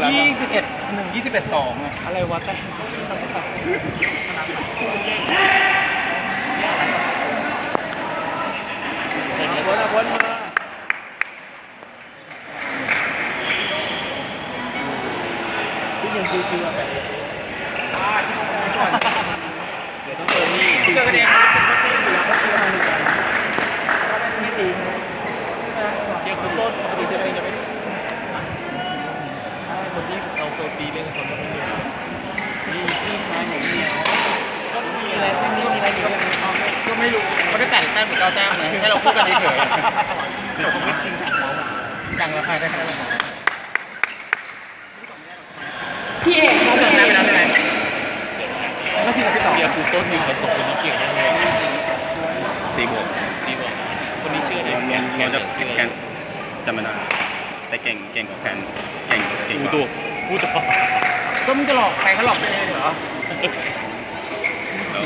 แล้วยี่สิบเอ็ดหนึ่งยี่สิบเอ็ดสองอะอะไรวะแต่วนวนมาที่ยังชิวๆไปเดี๋ยวต้องเจอนี่ชิวเจอกันเอง ๆเชียร์คุณต้นปกติจะเป็นจะไม่ใช่คนที่เอาโปรตีเล่นคนนั้นไม่ใช่นี่พี่ชายผมเนี่ยก็มีอะไรแค่นี้มีอะไรอยู่อย่างนี้เอา ไม่ก็ไม่รู้เขาได้แต่งแต้มหรือเก้าแต้มนะให้เราพูดกันเฉยเดี๋ยวผมไม่จริงถังเขาอะๆจังราคาได้แค่ไหนพี่เอกครับจำพี่ได้เอไปกแล้วใช่ไหมก็ที่เราพี่ต่อเชียร์คุณต้นอยู่กับสองคนนี้เก่งยังไงสี่บวกดีกว่าคนนี้ชื่ออะไรรวมแกนรแกวมนจะชื่อแกนจำไม่ได้แต่เก่งเก่งกว่าแพนเก่งเก่งพูดกตัวว่าพูดตัวก็มึงจะหลอกใครเขาหลอกตัวเองเหรอ แล้ว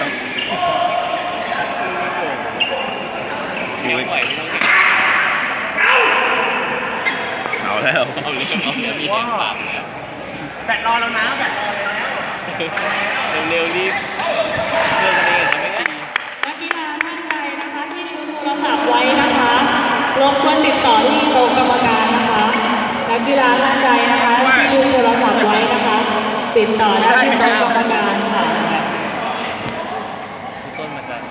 ต้องีไม่ไว้เอาแล้วเอาเลยเอาเลยมีแข่งปากแบตรอแล้วนะแบตรอแล้วเร็วๆรีบเรื่องกันเองจะไม่ดีนักกีฬาท่านใดนะคะที่ดูโทรศัพท์ไว้นะคะรบกวนติดต่อที่โต๊ะกรรมการนะคะนักกีฬาท่านใดนะคะที่ดูโทรศัพท์ไว้นะคะ ติดต่อได้ที่โต๊ะกรรมการค่ะ ต้นมาจาก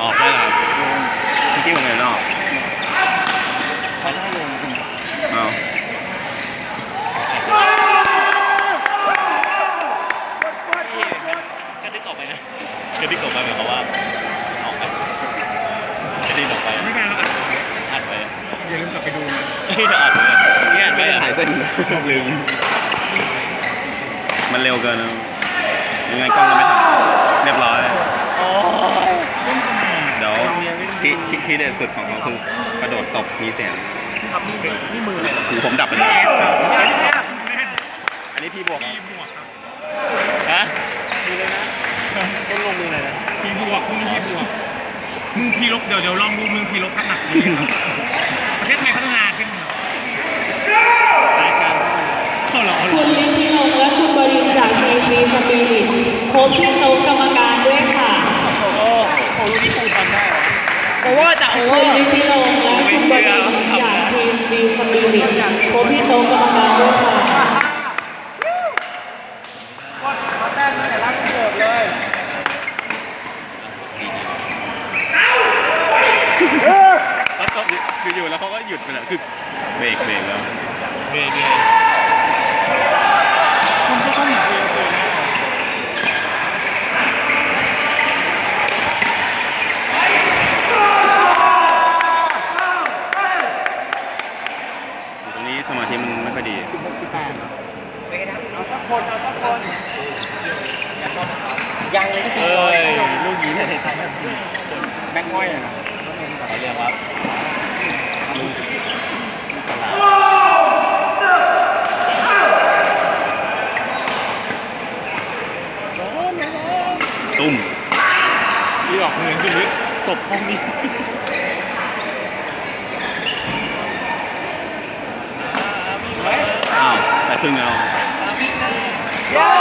ออกได้แล้วครับเมื่อกี้ผมเห็นออก เขาจะให้ลง เอา ที่กระดิ่งออกไปนะกระดิ่งออกไปหมายความว่าออกไปกระดิ่งออกไป ไม่การเราอัด อัดไป อย่าลืมกลับไปดู นะเฮ้ยอัดไปนี่อัดไปอะหายเส้นลืมมันเร็วเกินนะยังไงกล้องก็ไม่ทันเรียบร้อยโอ้ยเดี๋ยวที่ที่ที่เด็ดสุดของเขาคือกระโดดตบมีเสียงครับนี่นี่มือเลยเหรอหูผมดับไปเลยอันนี้พี่บวกเหรอพี่บวกครับฮะมือเลยนะต้นลงมือเลยนะพี่บวกมึงพี่บวกมึงพี่ลบเดี๋ยวเดี๋ยวลองดูมึงพี่ลบขนาดนี้ครับประเทศไทยพัฒนาขึ้นครับ รายการ เท่าเหรอ คุณลิทธินงค์และคุณบรินจากทีมดีสปิริตพบที่โต๊ะกรรมการด้วยค่ะ โอ้โหโอ้ลูกนี้กูทำได้เหรอ โอเวอร์จ้ะโอเวอคุณร์ลิทธินงค์และคุณบรินจากทีมดีสปิริตพบที่โต๊ะกรรมการด้วยค่ะแล้วก็คืออยู่แล้วเขาก็หยุดไปแล้วคือเบรกเบรกแล้ว เบย์เบย์ อยู่ตรงนี้สมาธิมันไม่ค่อยดี ยังเลยพี่เอ้ยลูกนี้เนี่ยในไทยแม็กง่อยอะนะเขาเรียกว่าลูกตลาดตุ้มที่ออกเงินคือลึกตบห้องนี้อ้าวแต่ครึ่งแล้ว ไม่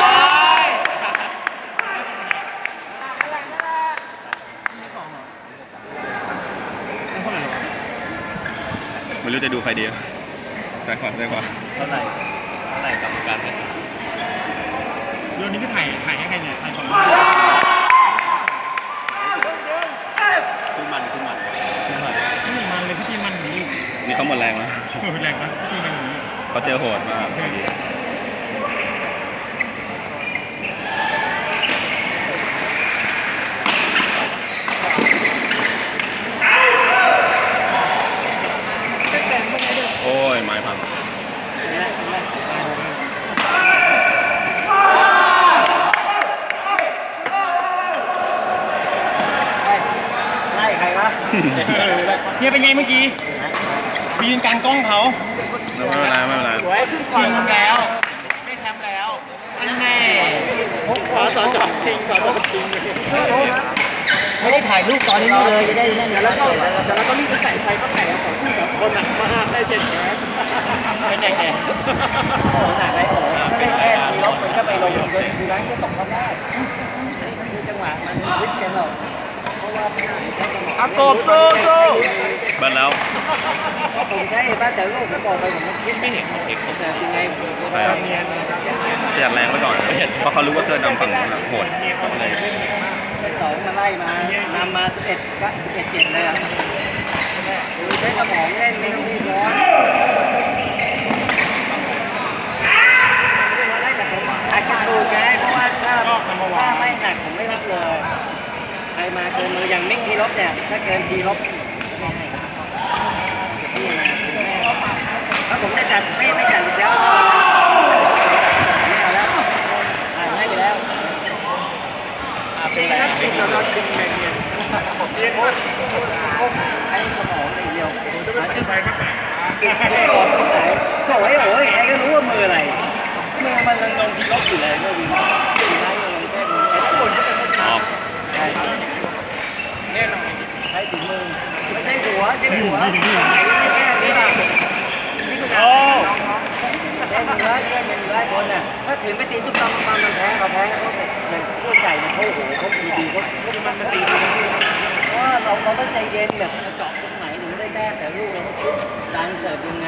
รู้จะดูใครดีซ้ายขวาซ้ายขวาเท่าไหร่เท่าไหร่กับการเนี่ยเรื่องนี้พี่ถ่ายถ่ายให้ใครเนี่ยถ่ายของขึ้นมันขึ้นมันพี่มันเลยพี่ตีมันหนีนี่เขาหมดแรงแล้วเออแรงนะพี่ตีมันหนีเขาเจอโหดมากเมื่อกี้ โอ้ย ไม้พัง ไล่ใครวะเฮียเป็นไงเมื่อกี้ไปยืนกลางกล้องเขา ไม่เป็นไรไม่เป็นไร ชิงแล้วได้แช ชิงเขาต้องชิง ไม่ได้ถ่ายรูปตอนนี้เลยจะได้นั่นเดี๋ยวแล้วก็แล้วก็รีบไปใส่ไฟก็แต่ของคู่กับคนหนักมากได้เจ็ดแผลเป็นไงแกโอ้หนักเลยโอ้ไม่แค่ทีลบมันก็ไปลงเลยดูนั้นก็ตกรอบแรกนี่คือจังหวะมันวิทย์กันหรอก เพราะว่าผมใช้สมองอะกบสู้สู้เบิร์ดแล้วเพราะผมใช้ตั้งแต่ลูกผมบอกไปผมไม่คิดไม่เห็นเห็นแต่ยังไงผมก็ทำงานประหยัดแรงไว้ก่อนเพราะเขารู้ว่าเสื้อดำฝั่งนู้นอะโหดเลยเซตสองมาไล่มานำมาสิบเอ็ดก็สิบเอ็ดเจ็ดเลยอะคือใช้สมองเล่นไม่ต้องรีบร้อนไล่แต่ผมอาจจะถูกไงเพราะว่าถ้าถ้าไม่หนักผมไม่รับเลยใค รมาเกินมืออย่างมิกทีลบเนี่ยถ้าเกินทีลบไม่ให้ถ้าผมจะจัดไม่ไม่จัดอีกแล้วไม่เอาแล้วอ่านให้ไปแล้วชิงนะชิงแล้วชิงเงียบใช้สมองอย่างเดียวอาจจะใช้ก็แต่ติดต่อตรงไหนก็โอ้โอ้ยใครก็รู้ว่ามืออะไรมือมันลงทีลบอยู่เลยก็วินทีไล่ลงแไม่ใช่หัวใช่หัวไอ้นี่แค่นี้ป่ะนี่คือการเล่นเนื้อช่วยเป็นเนื้อให้พ้นน่ะถ้าถือไปตีตุ๊กตามันมันแพ้เขาแพ้เขาอย่างพวกไก่เนี่ยเขาโอ้โหเขาดีดีเขามันมันตีดีเพราะเราเราต้องใจเย็นแบบเจาะตรงไหนถึงได้แต้แต่ลูกเราก็คิดดันเสิร์ฟยังไง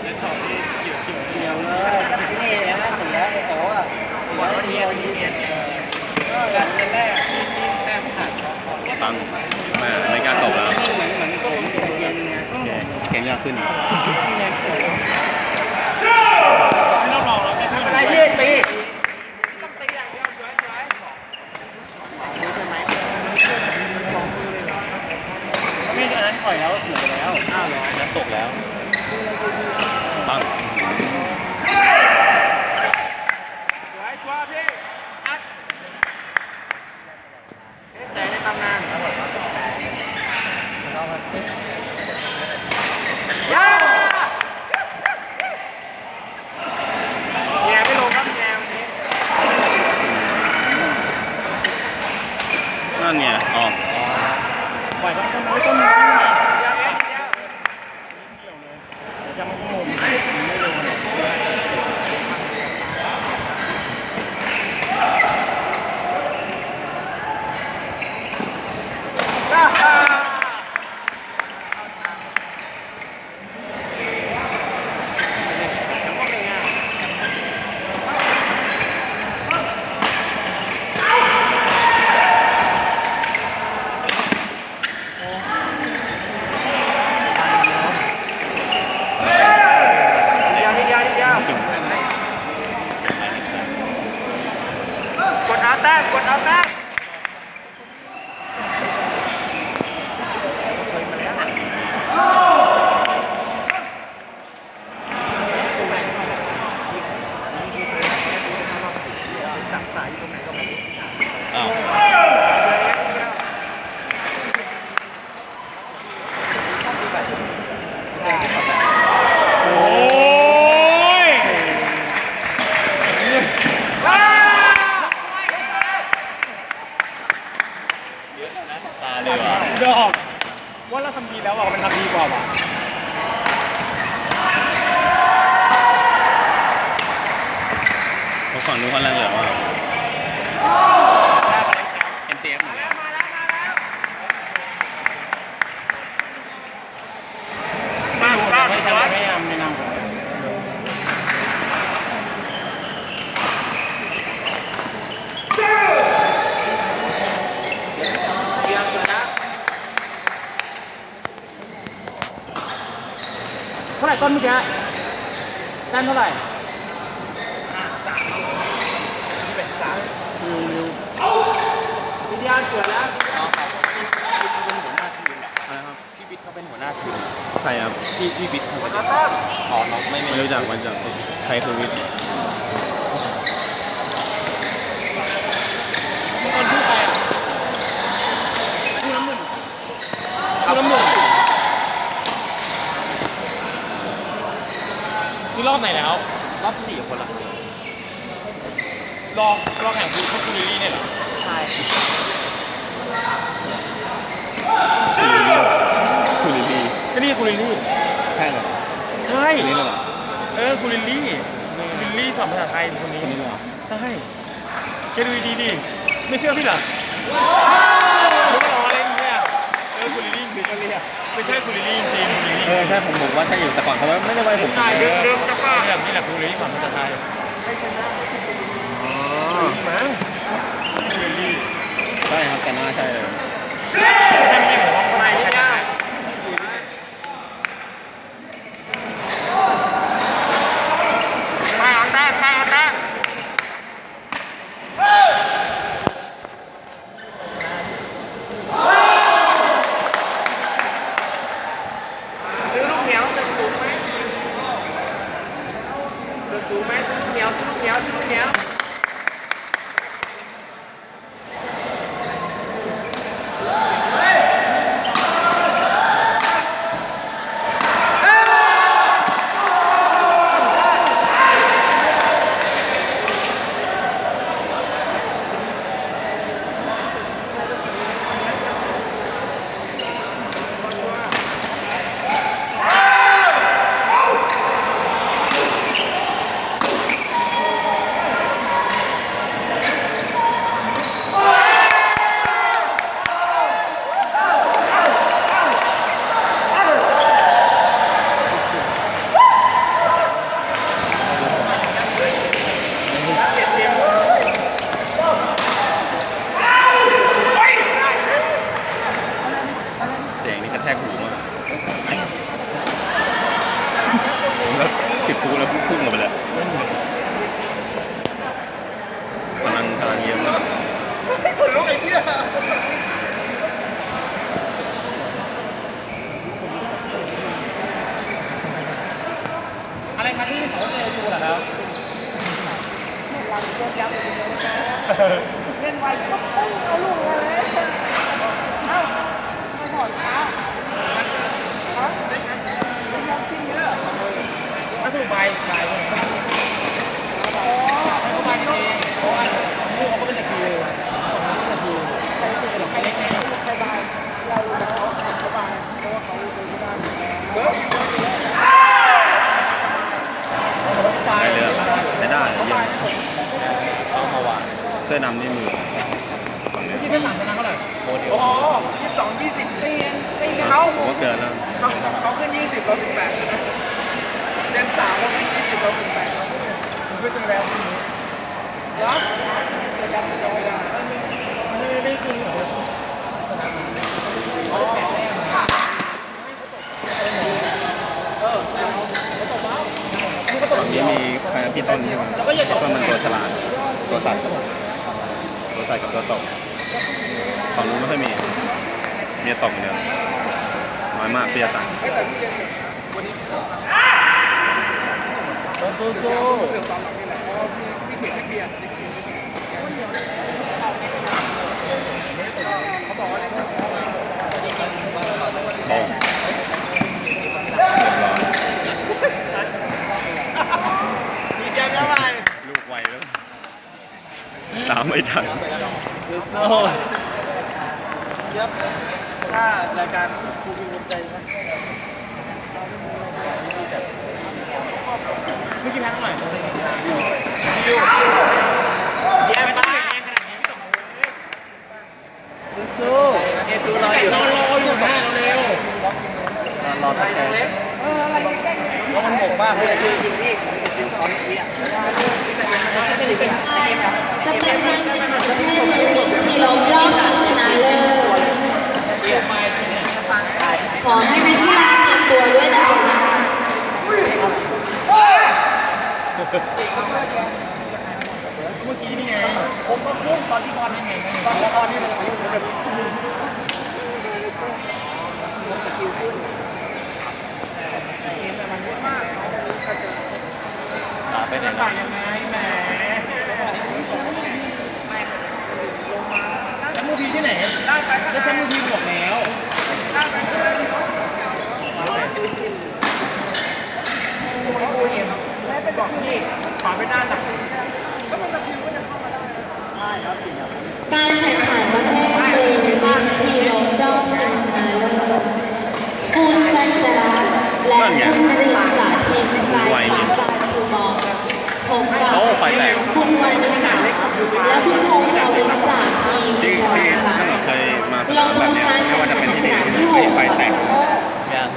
เกี่ยวเลยวเก็ที่นี่นะเสียไอ้โอ้อะเสียเดียวเนียนก็อย่างนี้แรกตังแม่ไม่กล้าตบแล้วเหมือนเหมือนผมใจเย็นไงแกเกมยากขึ้นอะไรที่ตีไม่อันนั้นปล่อยแล้วเสียไปแล้วอ้าวเหรอนั้นตกแล้วปังชัวร์พี่อัดแสงในตำนาน ว่าเราทำดีแล้วอะมันทำดีกว่าว่ะเพราะฝั่งนู้นเขาแรงเหลือว่ะ MCF หมดเลย มาบ้าน ไม่ จอ ทำ ด ไม่ทำไม่ทำ เท่าไหร่ ต้นเมื่อกี้แต้มเท่าไหร่วิทยาเกิดแล้วพี่บิ๊กเขาเป็นหัวหน้าทีมใครครับพี่พี่บิ๊กเขาเป็นเอาแต้มอ๋อน้องไม่ไม่รู้จักไม่รู้จักใครคือวิทย์คนชื่อใครอะคู่น้ำหนึ่งคู่น้ำหนึ่ง นี่รอบไหนแล้ว รอบสี่คนละลองลองแข่งคุณคุณลิลลี่เนี่ยเหรอใช่คุณลิลลี่ก็นี่คุณลิลลี่ ใช่เหรอใช่ คนนี้เหรอเออคุณลิลลี่ลิลลี่สอนภาษาไทยคนนี้คนนี้เหรอใช่แกดูดีๆดิไม่เชื่อพี่เหรอ คุณลิลลี่คือก็เรียกไม่ใช่คุณลิลลี่จริงๆคุณลิลลี่เออใช่ผมผมว่าใช่อยู่แต่ก่อนเขาว่าไม่ได้ไว้ผมใช่เริ่มเริ่มจะป้านี่แหละนี่แหละคุณลิลลี่สอนภาษาไทยอ๋อมั้งคุณลิลลี่ใช่ครับแต่หน้าใช่เลยไม่ไม่ผมว่าไม่ใสื้อดำนี่มือฝั่งนี้ที่เส้นหลังชนะเขาเลยโคตรเดียวโอ้โหยี่สิบสองยี่สิบตีนตีนเขาผมว่าเกินแล้วเขาเขาขึ้นยี่สิบเราสิบแปดนะเซนสามเราขึ้นยี่สิบเราสิบแปดครับผมขึ้นจนแล้วพรุ่งนี้เหรอรายการจอยได้ไม่ได้กินเหรอเออใช่เขาเขาตกแล้วฝั่งนี้มีใครนะพี่ต้นใช่ไหมพี่ต้นมันตัวฉลาดตัวตัด ตัวตัดกับตัวตกฝั่งนู้นไม่ค่อยมีมีตกอย่างเดียวน้อยมากที่จะตัดไม่แต่พี่เจนเสร็จวันนี้สู้สู้เสือกตอนหลังนี่แหละเพราะว่าพี่พี่เขียนพี่เบียร์เขาบอกว่าได้สักโป่งเรียบร้อยดีใจแล้วไงลูกไวแล้วตามไม่ทัน สู้เยบถ้ารายการครูมีภูมิใจนะเมื่อกี้แพ้เท่าไหร่เยี่ยมไม่ต้องมากเก่งขนาดนี้พี่ต๋องสู้เอจูรออยู่เรารออยู่นะเราเร็วรอตะแคงเอออะไรแกล้งแล้วมันหมกมากเลยคือจริงที่ จะเป็นการแข่งขันประเภทมือปิดที่ล้มรอบชิงชนะเลิศขอให้นักกีฬาเตรียมตัวด้วยนะคะเมื่อกี้นี่ไง ผมก็ขึ้นตอนที่บอลนี่ตอนละครนี่เลยแบบตะคิวขึ้นเห็นแต่มันเยอะมาก ไปไหนต่างยังไงแหมแล้วมูพีที่ไหนได้ไปก็แล้วได้ฉันมูพีบวกแล้วได้ไปก็ได้ไม่เป็นบอกที่ขวาไปด้านหลังก็มันตะคิวก็จะเข้ามาการแข่งขันประเภทมือมิสทีโรรอบชิงชนะเลิศคุณกัญจรัตน์และคุณนรินทร์จากทีมสกายฟ้าบางคูมอง พบกับโอ้ไฟแตกคุณวานิสาและคุณพงษ์ประวิทย์จากทีมที่สที่ระถ้าเราเคยมาสลนามงแบบทำเนี้ยการไม่แข่งว่าจะขัเป็นนที่สนี่นามที่หไม่กไฟแตกยัง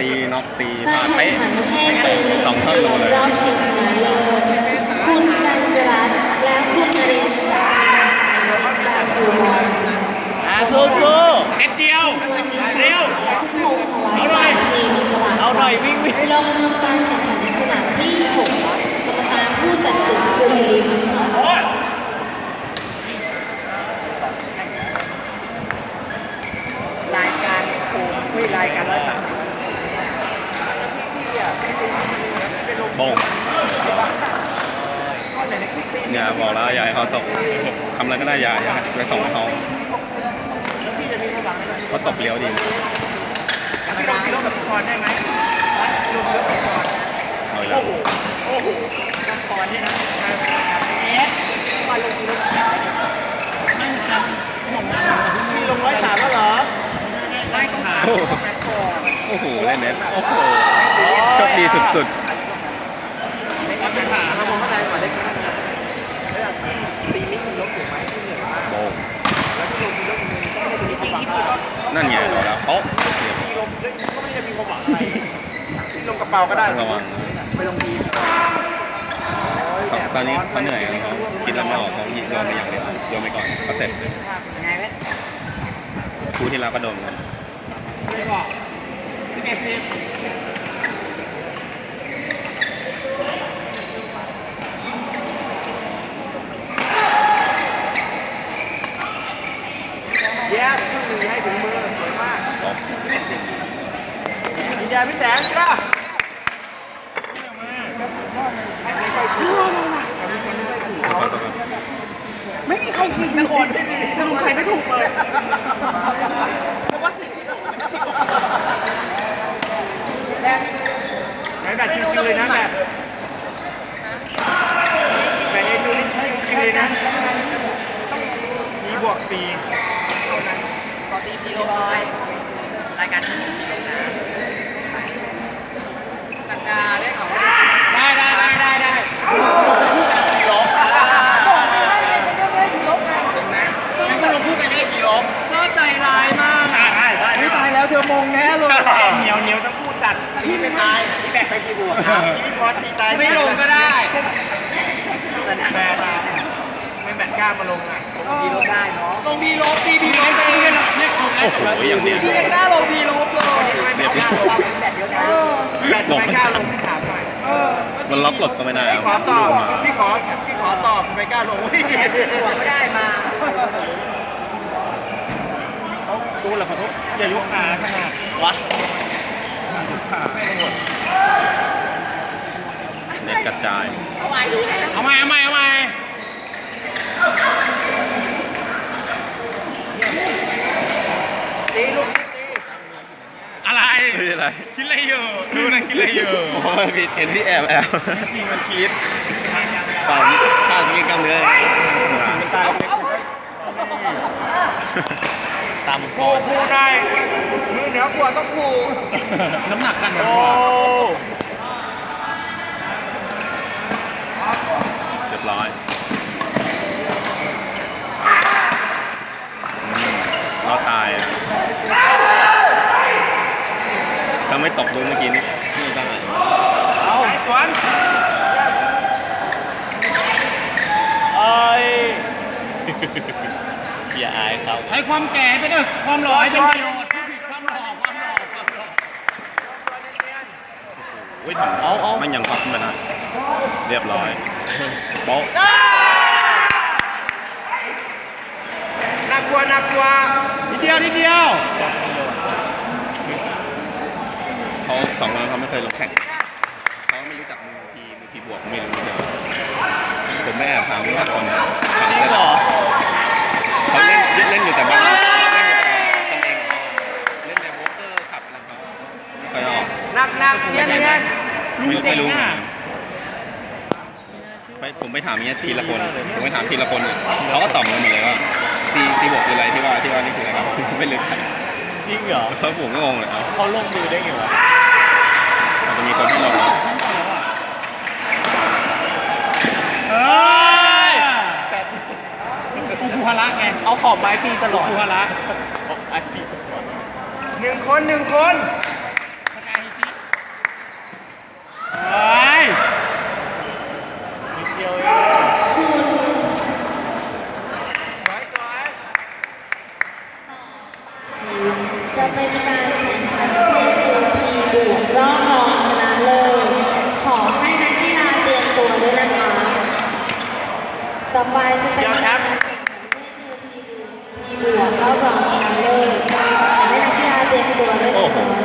ตีน็อกตีพกาลารดแข่เป๊ะงขันประเภทมือมิสสองทีเท่าโรเลยรอบชิงชนะเลิศคุณกัญจรัตน์และคุณนรินทร์จากทีมสกายฟ้าบางคูมองอะสู้สู้เอ็ดเดียวเร็วและคุณพงษ์ประวิทย์จากทีมสระเอาหน่อยวิ่งวิ่งลงทำการแข่งขันในสนามที่หกกรรมการผู้ตั ดสินกุลิลินค่ะรายการโค้งไม่รายการร้อยสามโป่งเนี่ยบอกแล้วอย่าให้เขาตกทำอะไรก็ได้อย่าอย่าไปส่งเขาเขาตกเลี้ยวดีนะพี่ลงพี่ลงกับพี่พรได้ไหมลงเยอะกับพี่พรเอาอีกแล้วโอ้โหนักพ รเนี่ยนะเอสมาลงพี่ลงมีลงร้อยสามแล้วเหรอไม่ต้องถามโอ้โหนักพรโอ้โหได้เน็ตโอ้โหโชคดีสุดๆเรามองเข้าใจก่อนเล็กน้อยนะตีนี้คุณลบถูกไหมที่เหนือมากๆโป่งแล้วที่ลงมีลบมือก็ไม่ได้นั่นไงเอาแล้วโอ๊ะที่ลงก็ไม่ได้มีความหวังอะไรที่ลงกระเป๋าก็ได้ระวังไปลงที เขาตอนนี้เขาเหนื่อยกันเขาคิดแล้วไม่ออกเขายิงโยนไปอย่างเดียวโยนไปก่อนก็เสร็จไงเว้ยคู่ที่แล้วก็โดนกันแย่ขึ้นหนึ่งให้ถึงมือสวยมากตบยินยาพี่แสงใช่ป่ะ ไม่มีใครผิดนะคนสรุปใครไม่ถูกเลยเพราะว่าสี่สิบแบบแบบชิวๆเลยนะแบบแบบเอจูนี่ชิวๆเลยนะมีบวกสี่ ขอตีพีโลบอยรายการที่ผมมีลงนะสัญญาได้เขาได้ได้ได้ได้ได้พีโลบงั้นก็ลงพูดกันได้พีโลบก็ใจร้ายมากอะได้ได้ไม่ตายแล้วเธอมงแน่เลยเหนียวเหนียวทั้งคู่สัตว์ พี่ไม่ตายพี่แบกไปกี่บวกครับพี่พอตีตายไม่ลงก็ได้สนามแบกไม่แบกกล้ามาลงอะลงพีโลได้เนาะลงพีโลตีพีโลไปเลยนะเนี่ยโอ้โหอย่างเนี้ยพี่ยังกล้าลงพีโลเลยเรียบร้อยแบตไม่กล้าลงพี่ถามหน่อยมันล็อกหลดก็ไม่ได้พี่ขอตอบพี่ขอพี่ขอตอบไม่กล้าลงพี่หัวไม่ได้มาดูแลเขาอย่ายกขาขนาดวะ เน็ตกระจายเอาใหม่เอาใหม่เอาใหม่ตีลูกตีอะไรเฮ้ยอะไร คิดอะไรอยู่ดูนะคิดอะไรอยู่โอ้ยผิดเห็นที่แอบแอบจริงมันคิดเปล่าข้างนี้กล้ามเนื้อมันตาย เล็กตามโอ้พูดได้ มือเหนียวกว่าต้องผูกน้ำหนักกันโอ้เรียบร้อยเราตายอะถ้าไม่ตกลูกเมื่อกี้นี่นี่ได้เอาสวนเอ้ยเชียร์ อายเขาใช้ความแก่ไปเด้อความหล่อให้เป็นประโยชน์ความหล่อความหล่อความหล่ออุ้ยถังเอาเอามันยังพับขึ้นมาได้เรียบร้อยโป๊ะหนักกว่าหนักกว่านิดเดียวนิดเดียวเขาสองคนเขาไม่เคยลงแข่งเขาไม่รู้จักมือพีมือพีบวกไม่รู้เลยผมไม่แอบถามว่าคนถามจริงก็เหรอ เล่นเล่นอยู่แต่บ้านเล่นอยู่แต่ตนเองเล่นในโบรกเกอร์ขับอะไรเขาไม่ค่อยออกหนักหนักเนียนเนียนไม่ไม่รู้เหมือนกันไปผมไปถามเนี้ยทีละคนผมไปถามทีละคนเนี่ยเขาก็ตอบกันหมดเลยว่าซีซีบวกคืออะไรที่ว่าที่ว่านี่คืออะไรครับ ไม่รู้กันจริงเหรอเพราผมก็งงเลยเอ้าเขาลงมือได้ไงวะอาจจะมีคนที่ลงฮ้ยกูภูฮาระไง เอาขอบไม้ตีตลอดภูฮาระไอ้ปีหนึ่งคนหนึ่งคนสกายฮิชิเฮ้ยนิดเดียวเองสวยสวย จะเป็นการแข่งขันประเภท AP บวกรอบรองชนะเลิศขอให้นักกีฬาเตรียมตัวด้วยนะคะ ต่อไปจะเป็นการแข่งขันประเภท AP บวกรอบรองชนะเลิศขอให้นักกีฬาเตรียมตัวด้วยนะคะ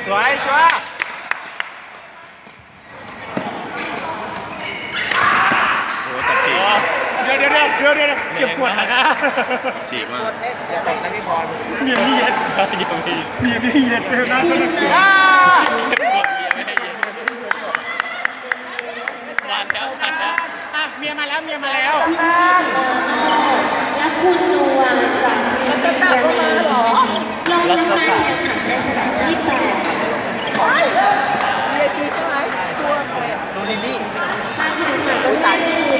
ส วยชัวร์โอ้ตัดฉีกเดี๋ยวเดี๋ยวเดี๋ยวเดี๋ยวเดี๋ยวเก็บกดนะคะฉีกมากอย่าตกนะพี่บอลเมียพี่เย็ดยังมีเมียพี่เย็ดเดี๋ยวนะคุณนะอ้าเก็บกดเมียไม่ให้เย็นผ่านแล้วผ่านแล้วอะเมียมาแล้วเมียมาแล้วคุณพีทโลโน่และคุณนูวาจากทีมสิงห์บุรีลงทำการแข่งขันในสนามที่แปด ดู ลิลลี่การแข่งขันต้องได้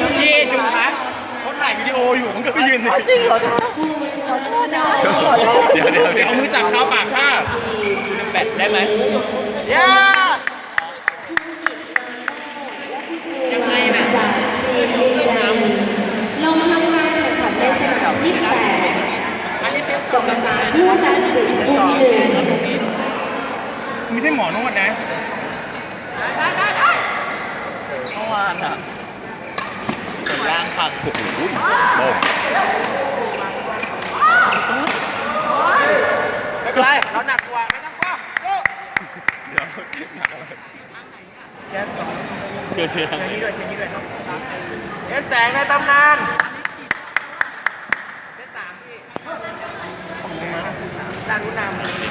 ดูเย่จุงคะเขาถ่ายวิดีโออยู่มันก็ไปยืนจริงเหรอจ๊ะผู้ขอโทษนะเดี๋ยวเดี๋ยวเดี๋ยวเอามือจับเข้าปากข้าแบตได้ไหมย่ายังไงนะจากทีมบุรีรัมย์ลงทำการแข่งขันในสนามที่แปดกรรมการผู้ตัดสินกลุ่มหนึ่งไม่ใช่หมอนวดนะเมื่อ วานอะส่วนล่างพังโอ้โหโบ้ไม่เป็นไรเราหนักกว่าไม่ต้องกลัวเดี๋ยวหนักอะไรเกิดเสียงนี้ด้วยนี้ด้วยเอสแสงในตำนานเอสสามพี่ด้านนู้นนำ มาเ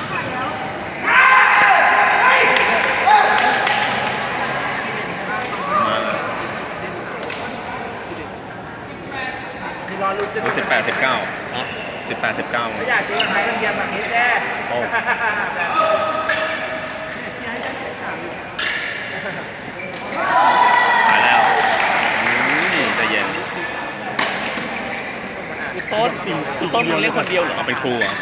ลยสิบแป ดสิบเก้าสิบแปดสิบเก้าอยากเจอใครต้องเชียร์แบบนี้แน่โอ้ตายแล้วอืมใจะเย็นคือต้นคือต้นมึงเล่นคนเดียวเหรอเอาเป็นครูเหรอ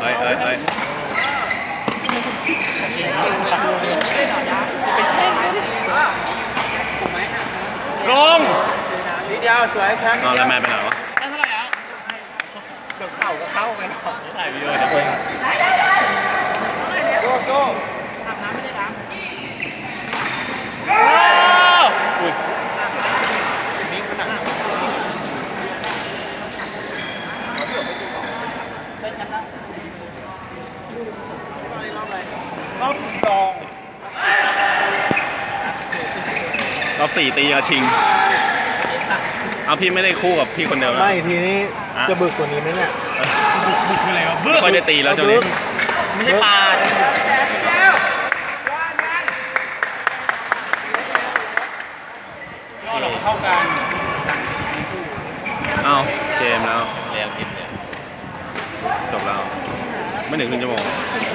เอ้ยเอ้ยเอ้ยไปแช่งเขาดิลง นิดเดียวสวยแชมป์เอาแล้วแม่ไปไหนวะได้เท่าไหร่แล้วเดี๋ยวเข่าก็เข้าไปหรอกถ่ายวิดีโอเดี๋ยวไปโก้โก้อุ้ยรอบสองรอบสี่ตีกับชิง เอาพี่ไม่ได้คู่กับพี่คนเดียวนะ ไม่ทีนี้อะ จะบึกกว่านี้ไหมเนี่ยบุกคืออะไรวะไม่ค่อยได้ตีแล้วช่วงนี้ไม่ใช่ปลายอดเราเท่ากันเอาเกมแล้วเรียงกินเนี่ยจบแล้ว ไม่ถึงครึ่งชั่วโมงเ